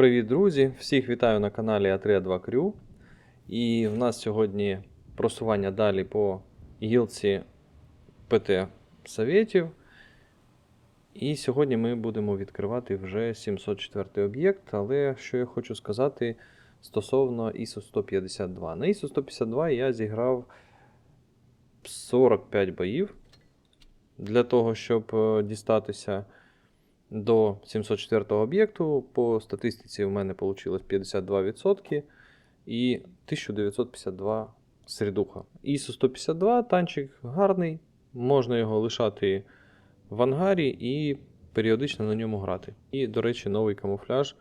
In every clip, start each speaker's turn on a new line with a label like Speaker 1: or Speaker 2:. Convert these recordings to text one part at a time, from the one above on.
Speaker 1: Привіт, друзі! Всіх вітаю на каналі А3 2 Крю. І в нас сьогодні просування далі по гілці ПТ Советів. І сьогодні ми будемо відкривати вже 704 об'єкт. Але що я хочу сказати стосовно ISO 152. На ISO 152 я зіграв 45 боїв для того, щоб е, дістатися до 704 об'єкту. По статистиці у мене вийшло 52% і 1952 середуха. ISO 152 танчик гарний, можна його лишати в ангарі і періодично на ньому грати. І, до речі, новий камуфляж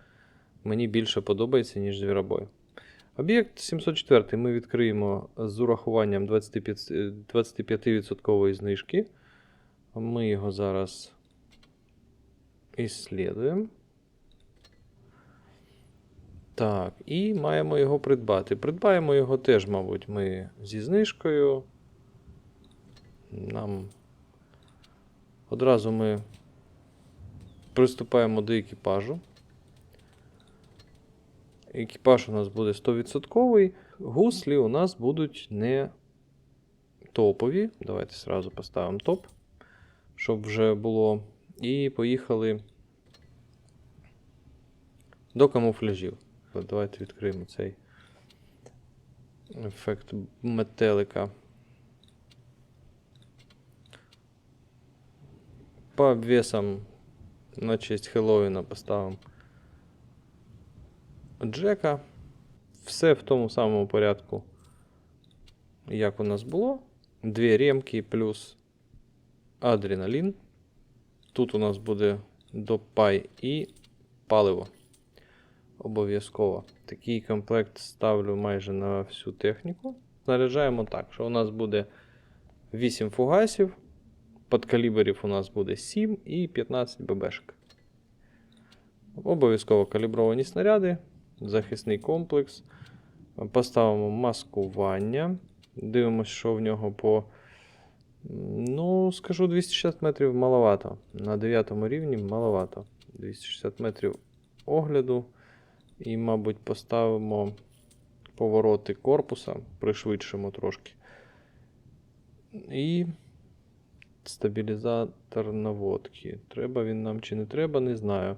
Speaker 1: мені більше подобається, ніж звіробой. Об'єкт 704 ми відкриємо з урахуванням 25%, е, 25% знижки. Ми його зараз Іслідуємо. Так, і маємо його придбати. Придбаємо його теж, мабуть, ми зі знижкою. Нам одразу ми приступаємо до екіпажу. Екіпаж у нас буде 100%. Гуслі у нас будуть не топові. Давайте зразу поставимо топ, щоб вже було. І поїхали до камуфляжів. Давайте відкриємо цей ефект метелика. По обвесам на честь Хеллоуіна поставимо Джека. Все в тому самому порядку, як у нас було. Дві ремки плюс адреналін. Тут у нас буде допай і паливо. Обов'язково. Такий комплект ставлю майже на всю техніку. Заряджаємо так, що у нас буде 8 фугасів, подкаліберів у нас буде 7 і 15 ББшок. Обов'язково калібровані снаряди, захисний комплекс. Поставимо маскування. Дивимося, що в нього по. Ну, скажу 260 метрів маловато. На 9 рівні маловато. 260 метрів огляду. І, мабуть, поставимо повороти корпуса, пришвидшимо трошки. І стабілізатор наводки. Треба він нам чи не треба, не знаю.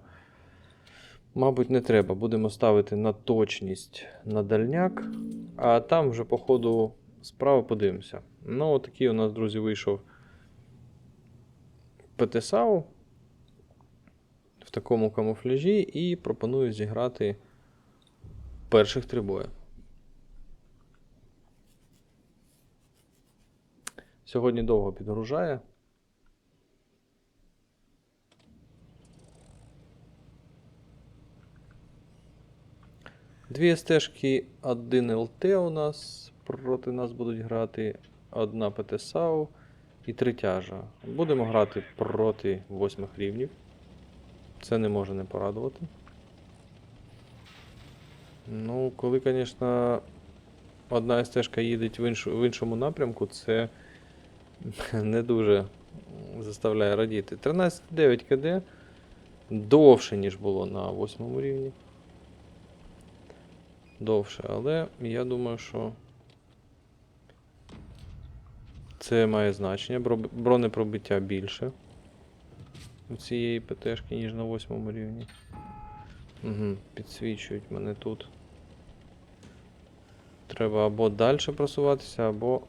Speaker 1: Мабуть, не треба. Будемо ставити на точність на дальняк. А там вже, по ходу справа подивимося. Ну, отакий у нас, друзі, вийшов ПТСАУ в такому камуфляжі і пропоную зіграти перших три бої. Сьогодні довго підгружає. Дві стежки, один ЛТ у нас. Проти нас будуть грати одна ПТСАУ і три тяжа. Будемо грати проти восьмих рівнів. Це не може не порадувати. Ну, коли, звісно, одна стежка їде в, іншу, в іншому напрямку, це не дуже заставляє радіти. 13,9 КД довше, ніж було на восьмому рівні. Довше, але я думаю, що це має значення. Бронепробиття більше у цієї ПТшки, ніж на восьмому рівні. Угу, підсвічують мене тут. Треба або далі просуватися, або.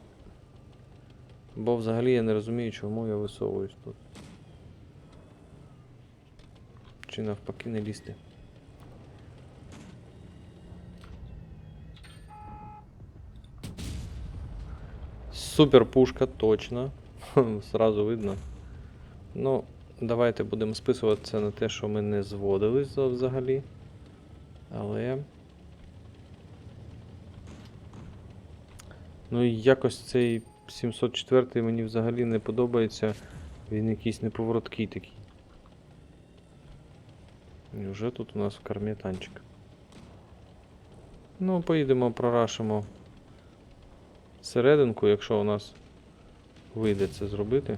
Speaker 1: Бо взагалі я не розумію, чому я висовуюсь тут. Чи навпаки не лізти. Супер пушка, точно. Сразу видно. Ну, давайте будемо списуватися на те, що ми не зводились взагалі. Але. Ну і якось цей 704 мені взагалі не подобається. Він якийсь неповороткий такий. І вже тут у нас в кормі танчик. Ну, поїдемо, прорашимо серединку, якщо у нас вийде це зробити.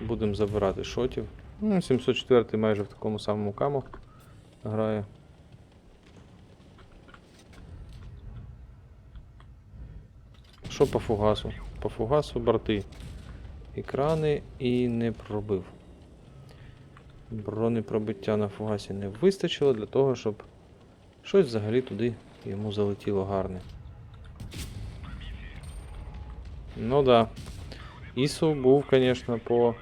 Speaker 1: Будемо забирати шотів. Ну, 704 майже в такому самому каму. грає. Що по фугасу? По фугасу борти. Екрани і не пробив. Бронепробиття на фугасі не вистачило для того, щоб щось взагалі туди йому залетіло гарне. Ну да. Ісу був, звісно, по.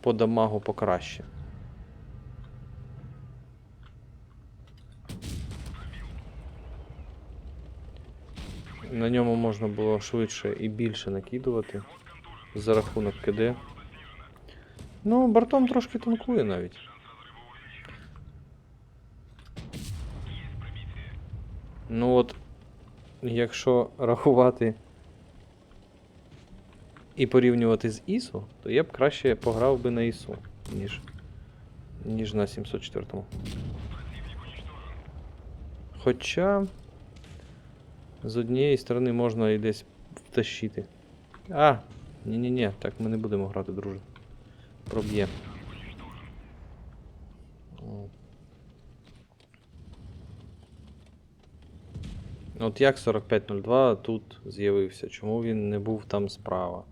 Speaker 1: По дамагу покраще. На ньому можна було швидше і більше накидувати за рахунок КД. Ну, бортом трошки танкує навіть. Ну от, якщо рахувати і порівнювати з ISO, то я б краще пограв би на ISO, ніж, ніж на 704. Хоча з однієї сторони можна і десь втащити. А, ні-ні-ні, так ми не будемо грати, друже. Проб'є. О. От як 4502 тут з'явився? Чому він не був там справа?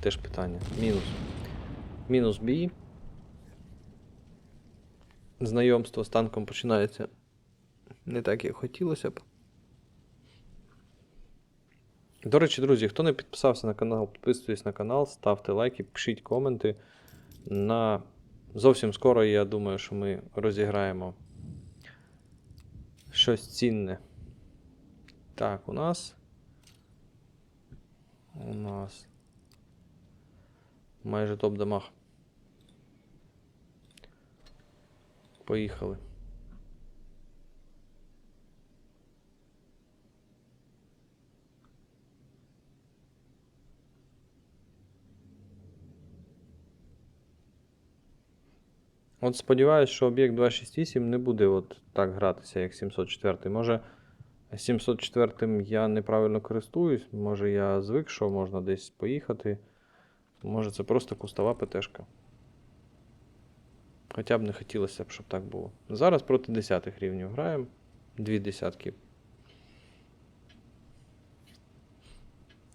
Speaker 1: Теж питання. Мінус. Мінус бій. Знайомство з танком починається не так, як хотілося б. До речі, друзі, хто не підписався на канал, підписуйтесь на канал, ставте лайки, пишіть коменти. На... Зовсім скоро, я думаю, що ми розіграємо щось цінне. Так, у нас. У нас. Майже топ дамаг. Поїхали. От сподіваюся, що об'єкт 268 не буде от так гратися, як 704. Може, 704 я неправильно користуюсь, може я звик, що можна десь поїхати. Може це просто кустова ПТшка. Хоча б не хотілося б, щоб так було. Зараз проти 10 рівнів граємо. Дві десятки.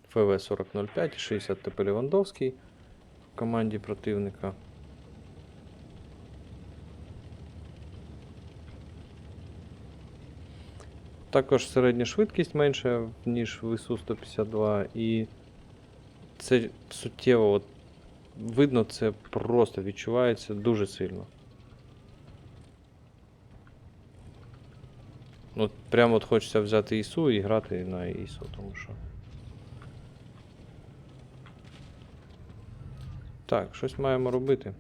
Speaker 1: ФВ 4005, 60 ТП Лівандовський в команді противника. Також середня швидкість менша, ніж в ІСУ 152, і це суттєво от, видно, це просто відчувається дуже сильно. От прямо от хочеться взяти ІСУ і грати на ІСУ, тому що. Так, щось маємо робити.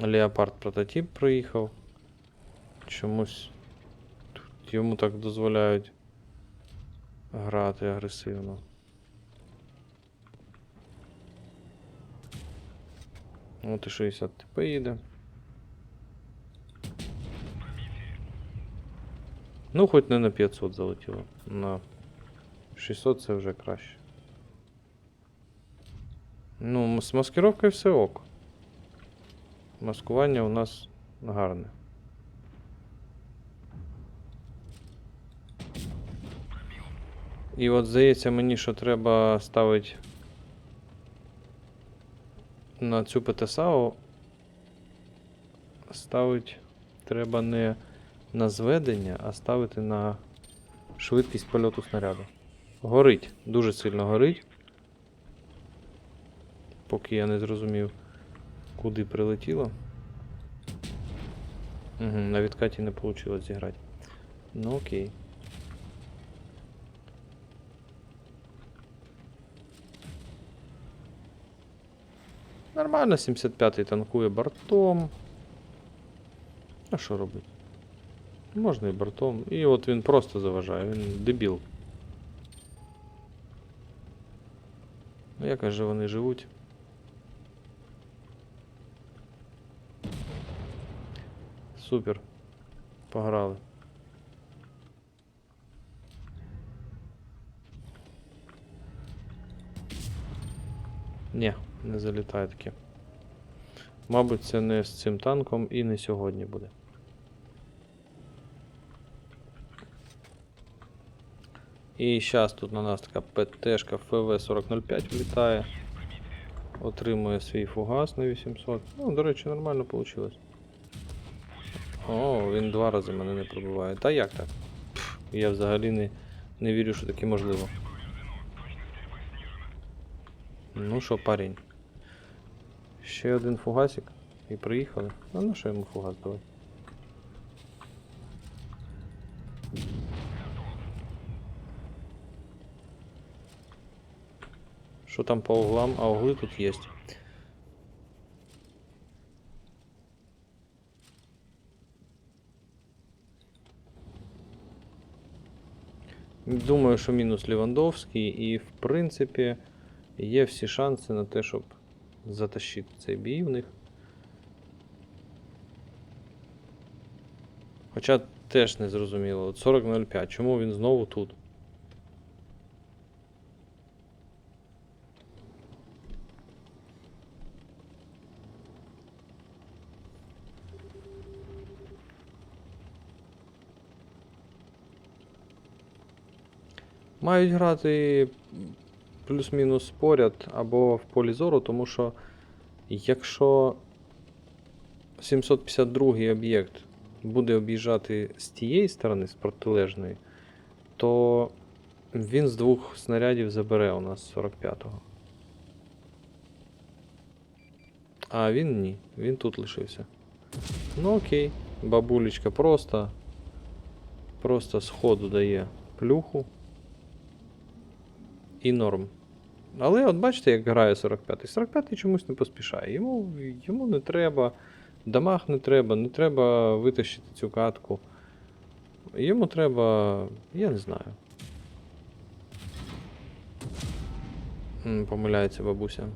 Speaker 1: Леопард прототип проїхав. Чомусь тут йому так дозволяють грати агресивно. От і 60 ТП їде. Ну, хоч не на 500 залетіло. На 600 це вже краще. Ну, з маскировкою все ок. Маскування у нас гарне. І от здається мені, що треба ставити на цю ПТСАУ ставити треба не на зведення, а ставити на швидкість польоту снаряду. Горить, дуже сильно горить. Поки я не зрозумів, куди прилетіло. Угу, на відкаті не вийшло зіграти. Ну окей. Нормально, 75-й танкує бортом. А що робить? Можна і бортом. І от він просто заважає, він дебіл. Ну як же вони живуть? Супер. Пограли. Ні, не залітає таке. Мабуть, це не з цим танком і не сьогодні буде. І зараз тут на нас така ПТ-шка ФВ-4005 влітає. Отримує свій фугас на 800. Ну, до речі, нормально вийшло. О, він два рази мене не пробиває. Та як так? Я взагалі не, не вірю, що таке можливо. Ну що, парень? Ще один фугасик і приїхали. А на що йому фугас давай? Що там по углам? А угли тут є. Думаю, що мінус Лівандовський, і в принципі є всі шанси на те, щоб затащити цей бій в них. Хоча теж не зрозуміло. От 40.05, чому він знову тут? Мають грати плюс-мінус поряд або в полі зору, тому що якщо 752 об'єкт буде об'їжджати з тієї сторони, з протилежної, то він з двох снарядів забере у нас 45-го. А він ні, він тут лишився. Ну окей, бабулечка просто. Просто сходу дає плюху. І норм. Але от бачите, як грає 45-й. 45-й чомусь не поспішає. Йому, йому не треба, дамаг не треба, не треба витащити цю катку. Йому треба. я не знаю. Помиляється бабуся.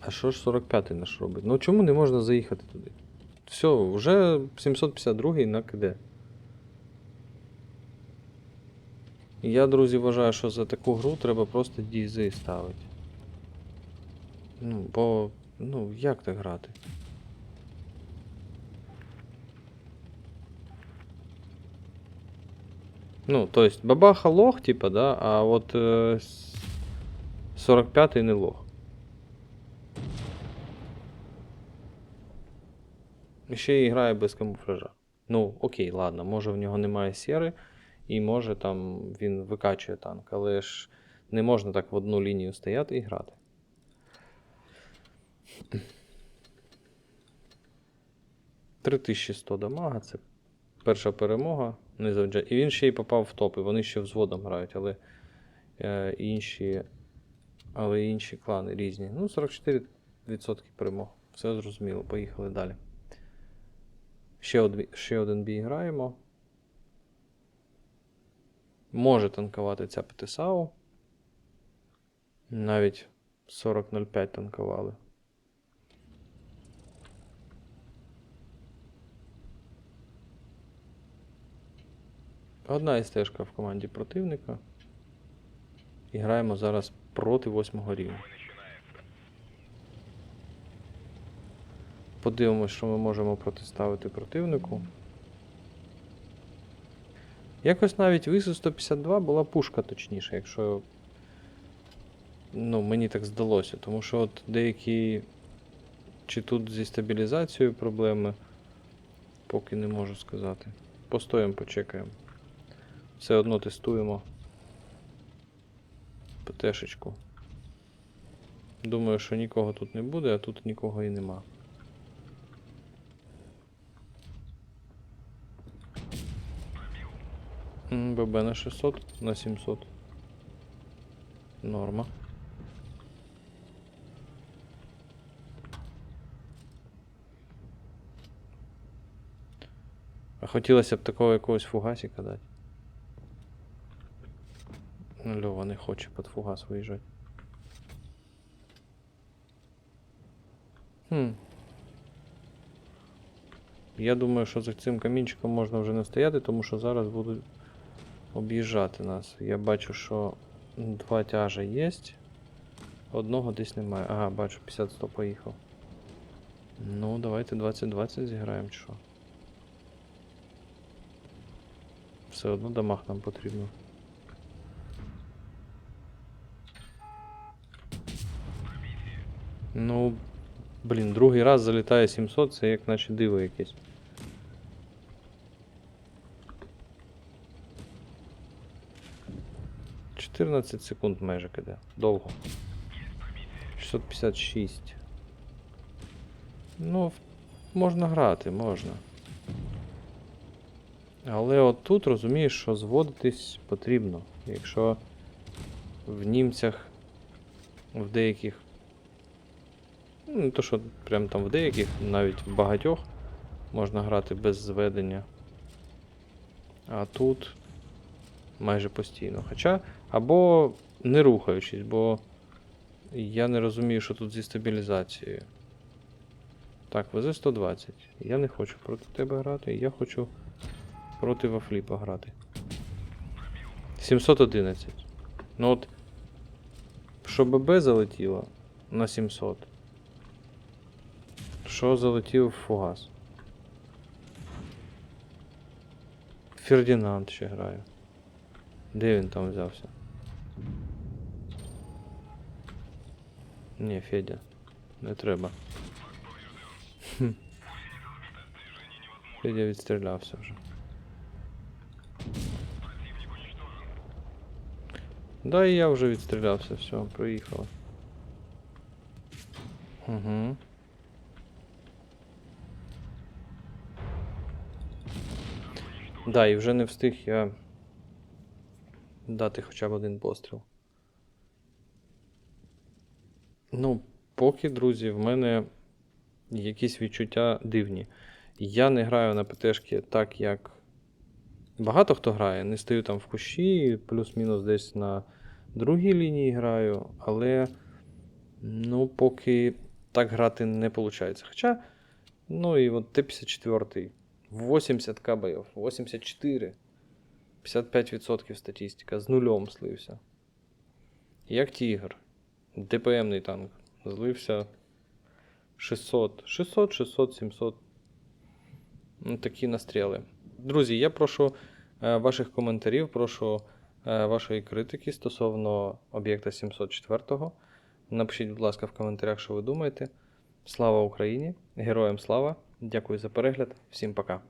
Speaker 1: А що ж 45-й наш робить? Ну чому не можна заїхати туди? Все, вже 752-й на КД. Я, друзі, вважаю, що за таку гру треба просто дізи ставити. Ну, бо. Ну, як так грати? Ну, то есть бабаха лох, типа, да, а от е, 45-й не лох. І Ще й грає без камуфляжа. Ну, окей, ладно, може в нього немає сєри, і може там він викачує танк, але ж не можна так в одну лінію стояти і грати. «3100 дамага, це перша перемога. Не завдя... І він ще й попав в топ, і вони ще взводом грають, але е, інші, але інші клани різні. Ну, 44% перемог. Все зрозуміло, поїхали далі. Ще, одві- ще один бій граємо. Може танкувати ця ПТСАУ. Навіть 40.05 танкували. Одна стежка в команді противника. І граємо зараз проти восьмого рівня. Подивимось, що ми можемо протиставити противнику. Якось навіть в ісу 152 була пушка точніше, якщо. Ну, мені так здалося, тому що от деякі. Чи тут зі стабілізацією проблеми, поки не можу сказати. Постоїмо, почекаємо. Все одно тестуємо. ПТшечку. Думаю, що нікого тут не буде, а тут нікого і нема. ББ на 600, на 700. Норма. А хотілося б такого якогось фугасика дати. Льова не хоче під фугас виїжджати. Хм. Я думаю, що за цим камінчиком можна вже не стояти, тому що зараз будуть об'їжджати нас. Я бачу, що два тяжа є. Одного десь немає. Ага, бачу, 50-100 поїхав. Ну, давайте 20-20 зіграємо, що. Все одно дамаг нам потрібно. Ну, блін, другий раз залітає 700, це як наче диво якесь. Чотирнадцять секунд майже киде. Довго. 656. Ну, можна грати, можна. Але от тут розумієш, що зводитись потрібно. Якщо в німцях в деяких. Ну, то, що прям там в деяких, навіть в багатьох можна грати без зведення. А тут майже постійно. Хоча, або не рухаючись, бо я не розумію, що тут зі стабілізацією. Так, вези 120. Я не хочу проти тебе грати, я хочу проти Вафліпа грати. 711. Ну от. Що ББ залетіло на 700. Що залетів фугас? Фердинанд ще грає. Де він там взявся? Ні, Федя. Не треба. Федя відстрілявся вже. Да, і я вже відстрілявся, все, проїхали. Угу. Да, і вже не встиг я дати хоча б один постріл. Ну, поки, друзі, в мене якісь відчуття дивні. Я не граю на ПТшки так, як багато хто грає. Не стою там в кущі, плюс-мінус десь на другій лінії граю, але ну, поки так грати не виходить. Хоча, ну і от Т-54, 80 КБФ, 84, 55% статистика, з нульом слився. Як Тігр, ДПМний танк, злився 600, 600, 600, 700. Ну, такі настріли. Друзі, я прошу е, ваших коментарів, прошу е, вашої критики стосовно об'єкта 704. Напишіть, будь ласка, в коментарях, що ви думаєте. Слава Україні! Героям слава! Дякую за перегляд. Всім пока!